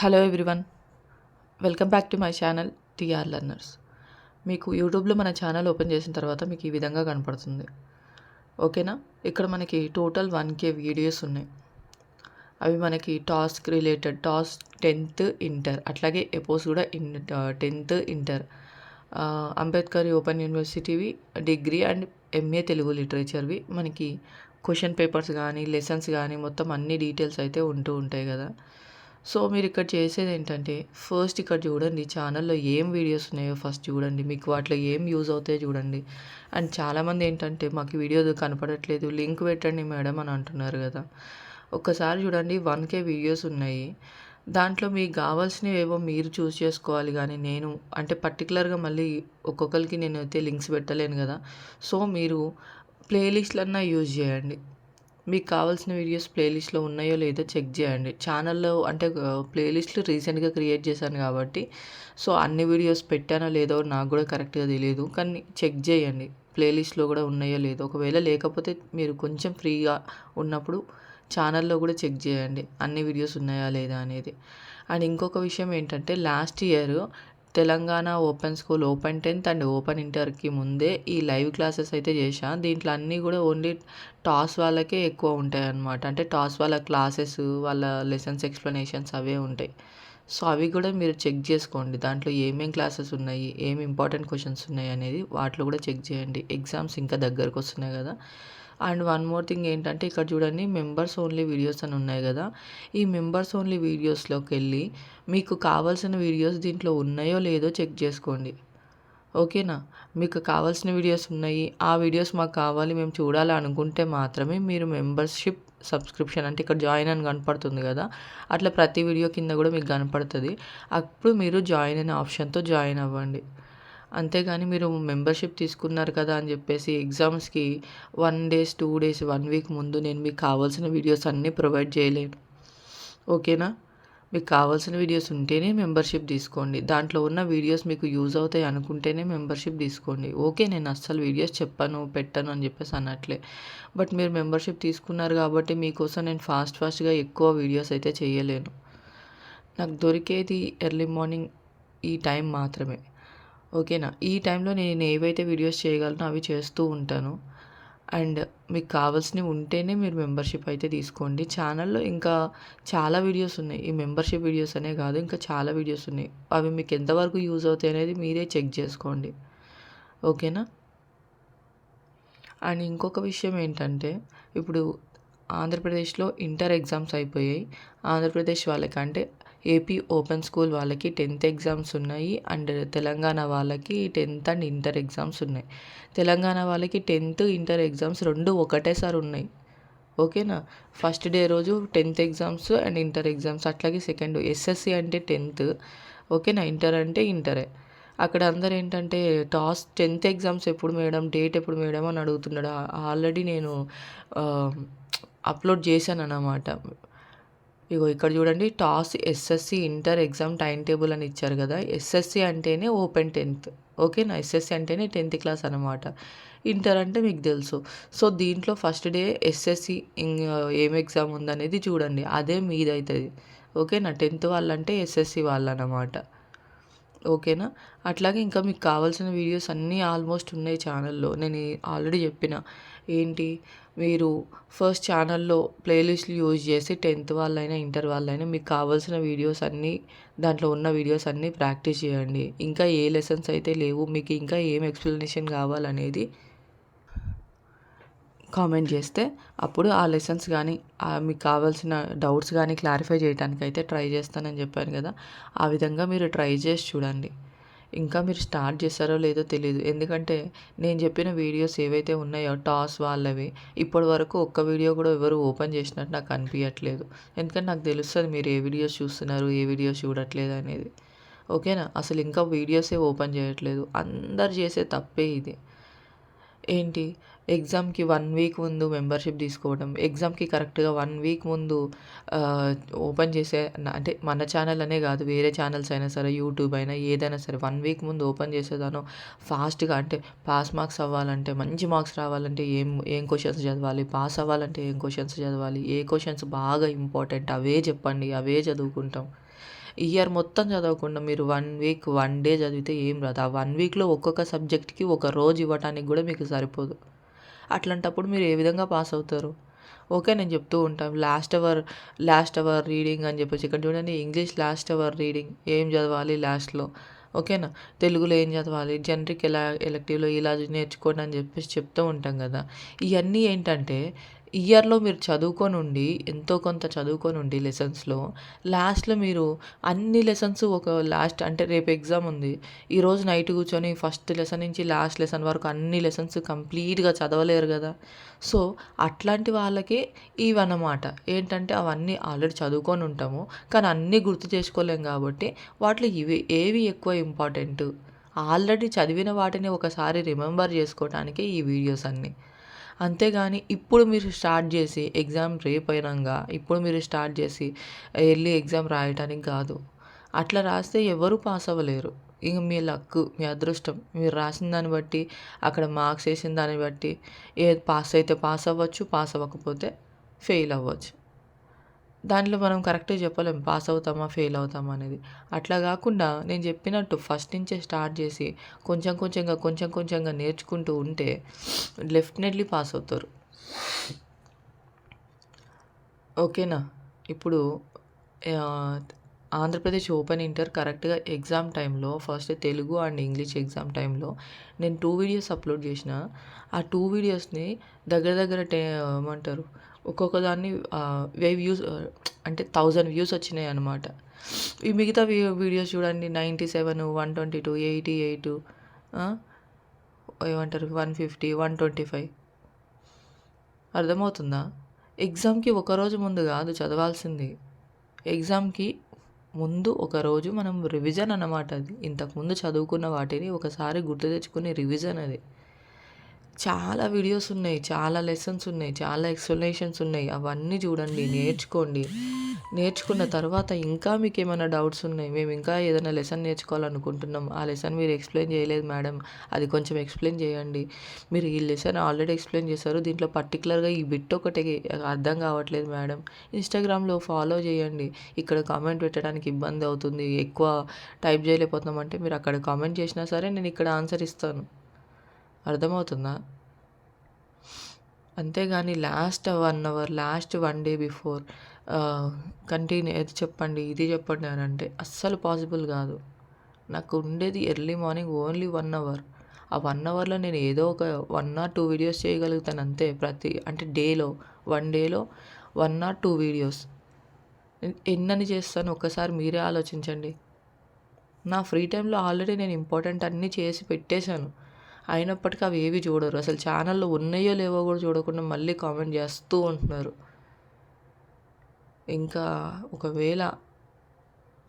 Hello everyone welcome back to my channel TR learners మీకు యూట్యూబ్లో మన ఛానల్ ఓపెన్ చేసిన తర్వాత మీకు ఈ విధంగా కనపడుతుంది. ఓకేనా? ఇక్కడ మనకి టోటల్ వన్ కే వీడియోస్ ఉన్నాయి. అవి మనకి task related task tenth inter అట్లాగే ఎపోస్ కూడా in tenth inter Ambedkar open యూనివర్సిటీవి degree and MA Telugu లిటరేచర్వి మనకి క్వశ్చన్ పేపర్స్ కానీ లెసన్స్ కానీ మొత్తం అన్ని డీటెయిల్స్ అయితే ఉంటూ ఉంటాయి కదా. సో మీరు ఇక్కడ చేసేది ఏంటంటే ఫస్ట్ ఇక్కడ చూడండి ఛానల్లో ఏం వీడియోస్ ఉన్నాయో ఫస్ట్ చూడండి మీకు వాటిలో ఏం యూజ్ అవుతాయో చూడండి. అండ్ చాలామంది ఏంటంటే మాకు వీడియో కనపడట్లేదు లింక్ పెట్టండి మేడం అని అంటున్నారు కదా. ఒక్కసారి చూడండి వన్ కే వీడియోస్ ఉన్నాయి. దాంట్లో మీకు కావాల్సినవి ఏవో మీరు చూస్ చేసుకోవాలి కానీ నేను అంటే పర్టికులర్గా మళ్ళీ ఒక్కొక్కరికి నేను అయితే లింక్స్ పెట్టలేను కదా. సో మీరు ప్లేలిస్ట్లన్నా యూజ్ చేయండి. మీకు కావాల్సిన వీడియోస్ ప్లేలిస్ట్లో ఉన్నాయో లేదో చెక్ చేయండి. ఛానల్లో అంటే ప్లేలిస్ట్లు రీసెంట్గా క్రియేట్ చేశాను కాబట్టి సో అన్ని వీడియోస్ పెట్టానో లేదో నాకు కూడా కరెక్ట్గా తెలియదు కానీ చెక్ చేయండి ప్లేలిస్ట్లో కూడా ఉన్నాయో లేదో. ఒకవేళ లేకపోతే మీరు కొంచెం ఫ్రీగా ఉన్నప్పుడు ఛానల్లో కూడా చెక్ చేయండి అన్ని వీడియోస్ ఉన్నాయా లేదా అనేది. అండ్ ఇంకొక విషయం ఏంటంటే last year Telangana open school open tenth and open ఇంటర్కి ముందే ఈ లైవ్ క్లాసెస్ అయితే చేశా. దీంట్లో అన్నీ కూడా ఓన్లీ టాస్ వాళ్ళకే ఎక్కువ ఉంటాయి అన్నమాట అంటే టాస్ వాళ్ళ క్లాసెస్ వాళ్ళ లెసన్స్ ఎక్స్ప్లెనేషన్స్ అవే ఉంటాయి. సో అవి కూడా మీరు చెక్ చేసుకోండి. దాంట్లో ఏమేం క్లాసెస్ ఉన్నాయి ఏమి ఇంపార్టెంట్ క్వశ్చన్స్ ఉన్నాయి అనేది వాటిలో కూడా చెక్ చేయండి. ఎగ్జామ్స్ ఇంకా దగ్గరకు వస్తున్నాయి కదా. అండ్ వన్ మోర్ థింగ్ ఏంటంటే ఇక్కడ చూడండి మెంబర్స్ ఓన్లీ వీడియోస్ అని ఉన్నాయి కదా. ఈ మెంబర్స్ ఓన్లీ వీడియోస్లోకి వెళ్ళి మీకు కావాల్సిన వీడియోస్ దీంట్లో ఉన్నాయో లేదో చెక్ చేసుకోండి. ఓకేనా? మీకు కావాల్సిన వీడియోస్ ఉన్నాయి. ఆ వీడియోస్ మాకు కావాలి మేము చూడాలి అనుకుంటే మాత్రమే మీరు మెంబర్షిప్ సబ్స్క్రిప్షన్ అంటే ఇక్కడ జాయిన్ అని కనపడుతుంది కదా. అట్లా ప్రతి వీడియో కింద కూడా మీకు కనపడుతుంది. అప్పుడు మీరు జాయిన్ అనే ఆప్షన్తో జాయిన్ అవ్వండి. అంతేగాని మీరు మెంబర్షిప్ తీసుకున్నారు కదా అని చెప్పేసి ఎగ్జామ్స్కి one days two days one week ముందు నేను మీకు కావాల్సిన వీడియోస్ అన్నీ ప్రొవైడ్ చేయలేను. ఓకేనా? మీకు కావాల్సిన వీడియోస్ ఉంటేనే మెంబర్షిప్ తీసుకోండి. దాంట్లో ఉన్న వీడియోస్ మీకు యూజ్ అవుతాయి అనుకుంటేనే మెంబర్షిప్ తీసుకోండి. ఓకే నేను అస్సలు వీడియోస్ చెప్పను పెట్టను అని చెప్పేసి అన్నట్లే బట్ మీరు మెంబర్షిప్ తీసుకున్నారు కాబట్టి మీకోసం నేను ఫాస్ట్ ఫాస్ట్గా ఎక్కువ వీడియోస్ అయితే చేయలేను. నాకు దొరికేది ఎర్లీ మార్నింగ్ ఈ టైం మాత్రమే. ఓకేనా? ఈ టైంలో నేను ఏవైతే వీడియోస్ చేయగలనో అవి చేస్తూ ఉంటాను. అండ్ మీకు కావాల్సినవి ఉంటేనే మీరు మెంబర్షిప్ అయితే తీసుకోండి. ఛానల్లో ఇంకా చాలా వీడియోస్ ఉన్నాయి. ఈ మెంబర్షిప్ వీడియోస్ అనే కాదు ఇంకా చాలా వీడియోస్ ఉన్నాయి. అవి మీకు ఎంతవరకు యూజ్ అవుతాయి అనేది మీరే చెక్ చేసుకోండి. ఓకేనా? అండ్ ఇంకొక విషయం ఏంటంటే ఇప్పుడు ఆంధ్రప్రదేశ్లో ఇంటర్ ఎగ్జామ్స్ అయిపోయాయి. ఆంధ్రప్రదేశ్ వాళ్ళకంటే ఏపీ ఓపెన్ స్కూల్ వాళ్ళకి టెన్త్ ఎగ్జామ్స్ ఉన్నాయి అండ్ తెలంగాణ వాళ్ళకి టెన్త్ అండ్ ఇంటర్ ఎగ్జామ్స్ ఉన్నాయి. తెలంగాణ వాళ్ళకి టెన్త్ ఇంటర్ ఎగ్జామ్స్ రెండు ఒకటేసారి ఉన్నాయి. ఓకేనా? ఫస్ట్ డే రోజు tenth exams and inter exams అట్లాగే సెకండ్ ఎస్ఎస్సి అంటే టెన్త్. ఓకేనా? ఇంటర్ అంటే ఇంటరే. అక్కడ అందరు ఏంటంటే టాస్ టెన్త్ ఎగ్జామ్స్ ఎప్పుడు మేడం? డేట్ ఎప్పుడు మేడం? అని అడుగుతున్నాడు. ఆల్రెడీ నేను అప్లోడ్ చేశాను అన్నమాట ఇగో ఇక్కడ చూడండి TOSS SSC inter exam time table అని ఇచ్చారు కదా. ఎస్ఎస్సి అంటేనే ఓపెన్ టెన్త్ ఓకేనా ఎస్ఎస్సి అంటేనే టెన్త్ క్లాస్ అనమాట ఇంటర్ అంటే మీకు తెలుసు. సో దీంట్లో ఫస్ట్ డే ఎస్ఎస్సి ఏం ఎగ్జామ్ ఉందనేది చూడండి. అదే మీదవుతుంది ఓకేనా టెన్త్ వాళ్ళంటే ఎస్ఎస్సి వాళ్ళు అనమాట ఓకేనా అట్లాగే ఇంకా మీకు కావాల్సిన వీడియోస్ అన్నీ ఆల్మోస్ట్ ఉన్నాయి ఛానల్లో నేను ఆల్రెడీ చెప్పిన. ఏంటి? మీరు ఫస్ట్ ఛానల్లో ప్లేలిస్ట్లు యూజ్ చేసి టెన్త్ వాళ్ళైనా ఇంటర్ వాళ్ళైనా మీకు కావాల్సిన వీడియోస్ అన్నీ దాంట్లో ఉన్న వీడియోస్ అన్నీ ప్రాక్టీస్ చేయండి. ఇంకా ఏ లెసన్స్ అయితే లేవు మీకు ఇంకా ఏం ఎక్స్ప్లెనేషన్ కావాలనేది కామెంట్ చేస్తే అప్పుడు ఆ లెసన్స్ కానీ మీకు కావాల్సిన డౌట్స్ కానీ క్లారిఫై చేయడానికి అయితే ట్రై చేస్తానని చెప్పాను కదా. ఆ విధంగా మీరు ట్రై చేసి చూడండి. ఇంకా మీరు స్టార్ట్ చేశారో లేదో తెలియదు ఎందుకంటే నేను చెప్పిన వీడియోస్ ఏవైతే ఉన్నాయో టాస్ వాళ్ళవి ఇప్పటి వరకు ఒక్క వీడియో కూడా ఎవరు ఓపెన్ చేసినట్టు నాకు అనిపించట్లేదు ఎందుకంటే నాకు తెలుస్తుంది మీరు ఏ వీడియోస్ చూస్తున్నారు ఏ వీడియోస్ చూడట్లేదు అనేది. ఓకేనా? అసలు ఇంకా వీడియోసే ఓపెన్ చేయట్లేదు. అందరు చేసే తప్పే ఇది. ఏంటి? ఎగ్జామ్కి వన్ వీక్ ముందు మెంబర్షిప్ తీసుకోవడం ఎగ్జామ్కి కరెక్ట్గా వన్ వీక్ ముందు ఓపెన్ చేసే అంటే మన ఛానల్ అనే కాదు వేరే ఛానల్స్ అయినా సరే యూట్యూబ్ అయినా ఏదైనా సరే వన్ వీక్ ముందు ఓపెన్ చేసేదాను ఫాస్ట్గా అంటే పాస్ మార్క్స్ అవ్వాలంటే మంచి మార్క్స్ రావాలంటే ఏం ఏం క్వశ్చన్స్ చదవాలి పాస్ అవ్వాలంటే ఏం క్వశ్చన్స్ చదవాలి ఏ క్వశ్చన్స్ బాగా ఇంపార్టెంట్ అవే చెప్పండి అవే చదువుకుంటాం. ఇయర్ మొత్తం చదవకుండా మీరు వన్ వీక్ వన్ డే చదివితే ఏం రాదు. ఆ వన్ వీక్లో ఒక్కొక్క సబ్జెక్ట్కి ఒక రోజు ఇవ్వటానికి కూడా మీకు సరిపోదు. అట్లాంటప్పుడు మీరు ఏ విధంగా పాస్ అవుతారు? ఓకే నేను చెప్తూ ఉంటాను last hour last hour reading అని చెప్పేసి ఇక్కడ చూడండి. ఇంగ్లీష్ లాస్ట్ అవర్ రీడింగ్ ఏం చదవాలి లాస్ట్లో ఓకేనా? తెలుగులో ఏం చదవాలి? జనరిక్ ఎలా ఎలక్టివ్లో ఇలా నేర్చుకోండి అని చెప్పేసి చెప్తూ ఉంటాం కదా. ఇవన్నీ ఏంటంటే ఇయర్లో మీరు చదువుకొని ఉండి ఎంతో కొంత చదువుకొని ఉండి లెసన్స్లో లాస్ట్లో మీరు అన్ని లెసన్స్ ఒక లాస్ట్ అంటే రేపు ఎగ్జామ్ ఉంది ఈరోజు నైట్ కూర్చొని ఫస్ట్ లెసన్ నుంచి లాస్ట్ లెసన్ వరకు అన్ని లెసన్స్ కంప్లీట్గా చదవలేరు కదా. సో అట్లాంటి వాళ్ళకి ఇవన్నమాట. ఏంటంటే అవన్నీ ఆల్రెడీ చదువుకొని ఉంటాము కానీ అన్నీ గుర్తు చేసుకోలేం కాబట్టి వాటిలో ఇవి ఏవి ఎక్కువ ఇంపార్టెంట్? ఆల్రెడీ చదివిన వాటిని ఒకసారి రిమెంబర్ చేసుకోవడానికి ఈ వీడియోస్ అన్నీ. అంతేగాని ఇప్పుడు మీరు స్టార్ట్ చేసి ఎగ్జామ్ రేపు అయినాక ఇప్పుడు మీరు స్టార్ట్ చేసి వెళ్ళి ఎగ్జామ్ రాయటానికి కాదు. అట్లా రాస్తే ఎవరు పాస్ అవ్వలేరు. ఇంక మీ లక్ మీ అదృష్టం. మీరు రాసిన దాన్ని బట్టి అక్కడ మార్క్స్ వేసిన దాన్ని బట్టి ఏ పాస్ అయితే పాస్ అవ్వచ్చు పాస్ అవ్వకపోతే ఫెయిల్ అవ్వచ్చు. దాంట్లో మనం కరెక్ట్గా చెప్పలేం. పాస్ అవుతామా ఫెయిల్ అవుతామా అనేది. అట్లా కాకుండా నేను చెప్పినట్టు ఫస్ట్ నుంచే స్టార్ట్ చేసి కొంచెం కొంచెంగా కొంచెం కొంచెంగా నేర్చుకుంటూ ఉంటే డెఫినెట్లీ పాస్ అవుతారు. ఓకేనా? ఇప్పుడు ఆంధ్రప్రదేశ్ ఓపెన్ ఇంటర్ కరెక్ట్గా ఎగ్జామ్ టైంలో first Telugu and English exam టైంలో నేను టూ వీడియోస్ అప్లోడ్ చేసిన ఆ టూ వీడియోస్ని దగ్గర దగ్గర టే ఏమంటారు ఒక్కొక్క దాన్ని వెయ్యి వ్యూస్ అంటే థౌజండ్ వ్యూస్ వచ్చినాయి అనమాట ఈ మిగతా వీడియోస్ చూడండి ninety seven one twenty two eighty eight ఏమంటారు one fifty one twenty five. అర్థమవుతుందా? ఎగ్జామ్కి ఒకరోజు ముందు కాదు చదవాల్సింది. ఎగ్జామ్కి ముందు ఒకరోజు మనం రివిజన్ అన్నమాట అది. ఇంతకుముందు చదువుకున్న వాటిని ఒకసారి గుర్తు తెచ్చుకునే రివిజన్ అది. చాలా వీడియోస్ ఉన్నాయి చాలా లెసన్స్ ఉన్నాయి చాలా ఎక్స్ప్లెనేషన్స్ ఉన్నాయి. అవన్నీ చూడండి నేర్చుకోండి. నేర్చుకున్న తర్వాత ఇంకా మీకు ఏమైనా డౌట్స్ ఉన్నాయి? మేము ఇంకా ఏదైనా లెసన్ నేర్చుకోవాలనుకుంటున్నాం. ఆ లెసన్ మీరు ఎక్స్ప్లెయిన్ చేయలేదు మేడం అది కొంచెం ఎక్స్ప్లెయిన్ చేయండి. మీరు ఈ లెసన్ ఆల్రెడీ ఎక్స్ప్లెయిన్ చేశారు. దీంట్లో పర్టికులర్గా ఈ బిట్ ఒకటి అర్థం కావట్లేదు మేడం ఇన్స్టాగ్రామ్లో ఫాలో చేయండి. ఇక్కడ కామెంట్ పెట్టడానికి ఇబ్బంది అవుతుంది. ఎక్కువ టైప్ చేయలేకపోతున్నాం అంటే మీరు అక్కడ కామెంట్ చేసినా సరే నేను ఇక్కడ ఆన్సర్ ఇస్తాను. అర్థమవుతుందా? అంతేగాని last one hour last one day before continue అది చెప్పండి ఇది చెప్పండి అని అంటే అస్సలు పాసిబుల్ కాదు. నాకు ఉండేది early morning only one hour. ఆ వన్ అవర్లో నేను ఏదో ఒక వన్ ఆర్ టూ వీడియోస్ చేయగలుగుతాను అంతే ప్రతి అంటే డేలో వన్ డేలో వన్ ఆర్ టూ వీడియోస్. ఎన్నని చేస్తాను? ఒక్కసారి మీరే ఆలోచించండి. నా ఫ్రీ టైంలో ఆల్రెడీ నేను ఇంపార్టెంట్ అన్నీ చేసి పెట్టేశాను. అయినప్పటికీ అవి ఏవి చూడరు. అసలు ఛానల్లో ఉన్నాయో లేవో కూడా చూడకుండా మళ్ళీ కామెంట్ చేస్తూ ఉంటున్నారు. ఇంకా ఒకవేళ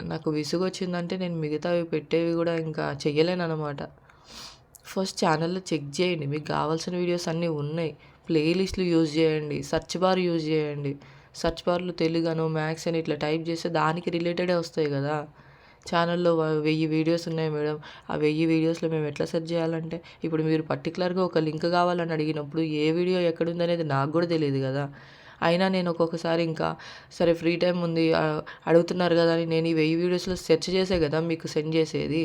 నాకు విసుగు వచ్చిందంటే నేను మిగతావి పెట్టేవి కూడా ఇంకా చెయ్యలేను అనమాట ఫస్ట్ ఛానల్లో చెక్ చేయండి. మీకు కావాల్సిన వీడియోస్ అన్నీ ఉన్నాయి. ప్లేలిస్ట్లు యూజ్ చేయండి. సర్చ్ బార్ యూజ్ చేయండి. సర్చ్ బార్లో తెలుగు అను మ్యాథ్స్ అని ఇట్లా టైప్ చేస్తే దానికి రిలేటెడే వస్తాయి కదా. ఛానల్లో వెయ్యి వీడియోస్ ఉన్నాయి మేడం. ఆ వెయ్యి వీడియోస్లో మేము ఎట్లా సెర్చ్ చేయాలంటే ఇప్పుడు మీరు పర్టికులర్గా ఒక లింక్ కావాలని అడిగినప్పుడు ఏ వీడియో ఎక్కడుందనేది నాకు కూడా తెలియదు కదా. అయినా నేను ఒక్కొక్కసారి ఇంకా సరే ఫ్రీ టైం ఉంది అడుగుతున్నారు కదా అని నేను ఈ వెయ్యి వీడియోస్లో సెర్చ్ చేసే కదా మీకు సెండ్ చేసేది.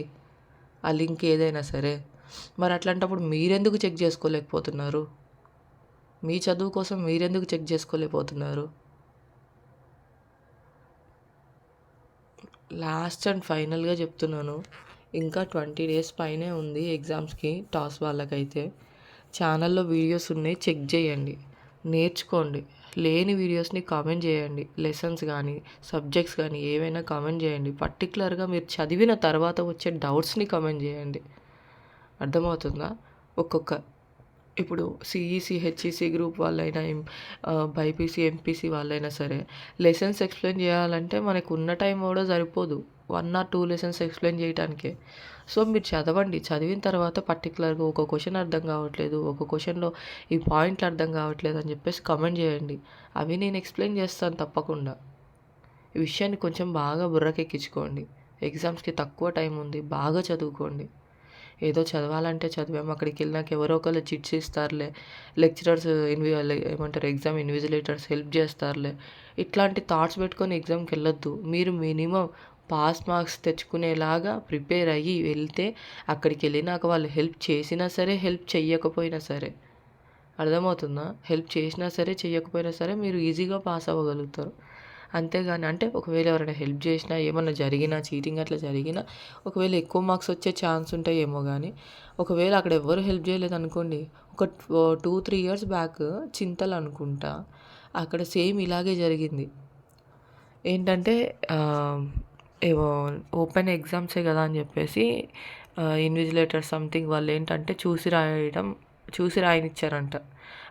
ఆ లింక్ ఏదైనా సరే. మరి అట్లాంటప్పుడు మీరెందుకు చెక్ చేసుకోలేకపోతున్నారు? మీ చదువు కోసం మీరెందుకు చెక్ చేసుకోలేకపోతున్నారు? లాస్ట్ అండ్ ఫైనల్గా చెప్తున్నాను. ఇంకా ట్వంటీ డేస్ పైనే ఉంది ఎగ్జామ్స్కి టాస్ వాళ్ళకైతే. ఛానల్లో వీడియోస్ ఉన్నాయి చెక్ చేయండి. నేర్చుకోండి. లేని వీడియోస్ని కామెంట్ చేయండి. లెసన్స్ కానీ సబ్జెక్ట్స్ కానీ ఏవైనా కామెంట్ చేయండి. పర్టికులర్గా మీరు చదివిన తర్వాత వచ్చే డౌట్స్ని కామెంట్ చేయండి. అర్థమవుతుందా? ఒక్కొక్క ఇప్పుడు సిఈసి హెచ్ఈసి గ్రూప్ వాళ్ళైనా ఎం బైపీసీ ఎంపీసీ వాళ్ళైనా సరే లెసన్స్ ఎక్స్ప్లెయిన్ చేయాలంటే మనకు ఉన్న టైం కూడా సరిపోదు. One or two lessons explain చేయడానికే సో మీరు చదవండి. చదివిన తర్వాత పర్టికులర్గా ఒక క్వశ్చన్ అర్థం కావట్లేదు ఒక క్వశ్చన్లో ఈ పాయింట్లు అర్థం కావట్లేదు అని చెప్పేసి కమెంట్ చేయండి. అవి నేను ఎక్స్ప్లెయిన్ చేస్తాను తప్పకుండా. ఈ విషయాన్ని కొంచెం బాగా బుర్రకెక్కించుకోండి. ఎగ్జామ్స్కి తక్కువ టైం ఉంది బాగా చదువుకోండి. ఏదో చదవాలంటే చదివాము అక్కడికి వెళ్ళినాక ఎవరో ఒకళ్ళు చిట్స్ ఇస్తారులే లెక్చరర్స్ ఇన్వి ఏమంటారు ఎగ్జామ్ ఇన్విజిలేటర్స్ హెల్ప్ చేస్తారులే. ఇట్లాంటి థాట్స్ పెట్టుకొని ఎగ్జామ్కి వెళ్ళొద్దు. మీరు మినిమం పాస్ మార్క్స్ తెచ్చుకునేలాగా ప్రిపేర్ అయ్యి వెళ్తే అక్కడికి వెళ్ళినాక వాళ్ళు హెల్ప్ చేసినా సరే హెల్ప్ చెయ్యకపోయినా సరే. అర్థమవుతుందా? హెల్ప్ చేసినా సరే చేయకపోయినా సరే మీరు ఈజీగా పాస్ అవ్వగలుగుతారు. అంతేగాని అంటే ఒకవేళ ఎవరైనా హెల్ప్ చేసినా ఏమన్నా జరిగినా చీటింగ్ అట్లా జరిగినా ఒకవేళ ఎక్కువ మార్క్స్ వచ్చే ఛాన్స్ ఉంటాయేమో కానీ ఒకవేళ అక్కడ ఎవరు హెల్ప్ చేయలేదు అనుకోండి ఒక టూ త్రీ ఇయర్స్ బ్యాక్ చింతలు అనుకుంటా అక్కడ సేమ్ ఇలాగే జరిగింది. ఏంటంటే ఏవో ఓపెన్ ఎగ్జామ్సే కదా అని చెప్పేసి ఇన్విజిలేటర్ సంథింగ్ వాళ్ళు ఏంటంటే చూసి రాయడం చూసి రాయనిచ్చారంట.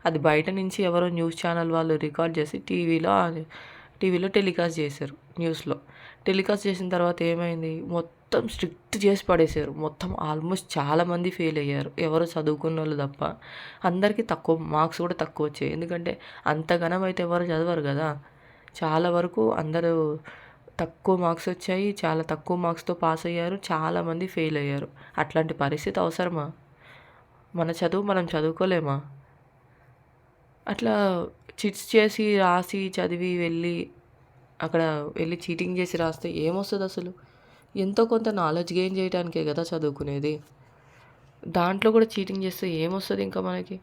అది బయట నుంచి ఎవరో న్యూస్ ఛానల్ వాళ్ళు రికార్డ్ చేసి టీవీలో టీవీలో టెలికాస్ట్ చేశారు న్యూస్లో. టెలికాస్ట్ చేసిన తర్వాత ఏమైంది? మొత్తం స్ట్రిక్ట్ చేసి పడేశారు. మొత్తం ఆల్మోస్ట్ చాలామంది ఫెయిల్ అయ్యారు. ఎవరు చదువుకున్న వాళ్ళు తప్ప. అందరికీ తక్కువ మార్క్స్ కూడా తక్కువ వచ్చాయి. ఎందుకంటే అంతగనం అయితే ఎవరు చదవరు కదా. చాలా వరకు అందరూ తక్కువ మార్క్స్ వచ్చాయి చాలా తక్కువ మార్క్స్తో పాస్ అయ్యారు చాలామంది ఫెయిల్ అయ్యారు. అట్లాంటి పరిస్థితి అవసరమా? మన చదువు మనం చదువుకోలేమా? అట్లా చిట్స్ చేసి రాసి చదివి వెళ్ళి అక్కడ వెళ్ళి చీటింగ్ చేసి రాస్తే ఏమొస్తుంది అసలు? ఎంతో కొంత నాలెడ్జ్ గెయిన్ చేయడానికే కదా చదువుకునేది. దాంట్లో కూడా చీటింగ్ చేస్తే ఏమొస్తుంది ఇంకా మనకి?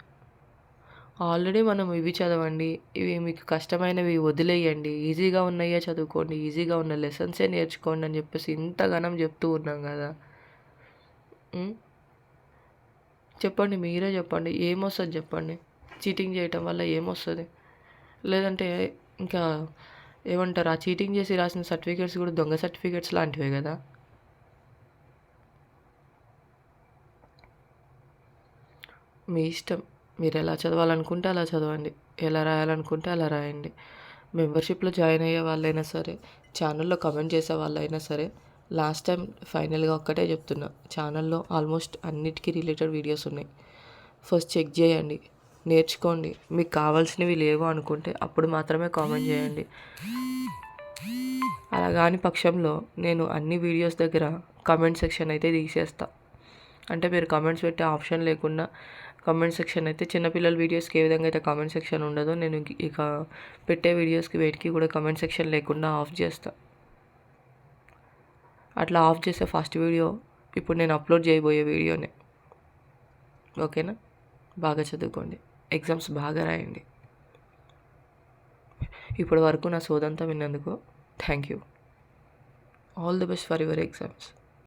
ఆల్రెడీ మనం ఇవి చదవండి ఇవి మీకు కష్టమైనవి వదిలేయండి ఈజీగా ఉన్నాయే చదువుకోండి ఈజీగా ఉన్న లెసన్సే నేర్చుకోండి అని చెప్పేసి ఇంతగానం చెప్తూ ఉన్నాం కదా. చెప్పండి మీరే చెప్పండి ఏమొస్తుంది చెప్పండి? చీటింగ్ చేయటం వల్ల ఏమొస్తుంది? లేదంటే ఇంకా ఏమంటారు ఆ చీటింగ్ చేసి రాసిన సర్టిఫికేట్స్ కూడా దొంగ సర్టిఫికేట్స్ లాంటివే కదా? మీ ఇష్టం. మీరు ఎలా చదవాలనుకుంటే అలా చదవండి. ఎలా రాయాలనుకుంటే అలా రాయండి. మెంబర్షిప్లో జాయిన్ అయ్యే వాళ్ళైనా సరే ఛానల్లో కమెంట్ చేసే వాళ్ళైనా సరే లాస్ట్ టైం ఫైనల్గా ఒక్కటే చెప్తున్నా ఛానల్లో ఆల్మోస్ట్ అన్నిటికీ రిలేటెడ్ వీడియోస్ ఉన్నాయి. ఫస్ట్ చెక్ చేయండి. నేర్చుకోండి. మీకు కావాల్సినవి లేవు అనుకుంటే అప్పుడు మాత్రమే కామెంట్ చేయండి. అలా కాని పక్షంలో నేను అన్ని వీడియోస్ దగ్గర కమెంట్ సెక్షన్ అయితే తీసేస్తా. అంటే మీరు కమెంట్స్ పెట్టే ఆప్షన్ లేకుండా కమెంట్ సెక్షన్ అయితే చిన్నపిల్లల వీడియోస్కి ఏ విధంగా అయితే కామెంట్ సెక్షన్ ఉండదో నేను ఇక పెట్టే వీడియోస్కి వేటికి కూడా కమెంట్ సెక్షన్ లేకుండా ఆఫ్ చేస్తా. అట్లా ఆఫ్ చేసే ఫస్ట్ వీడియో ఇప్పుడు నేను అప్లోడ్ చేయబోయే వీడియోనే. ఓకేనా? బాగా చదువుకోండి. ఎగ్జామ్స్ బాగా రాయండి. ఇప్పటి వరకు నా సోదంతా విన్నందుకు thank you. All the best for your exams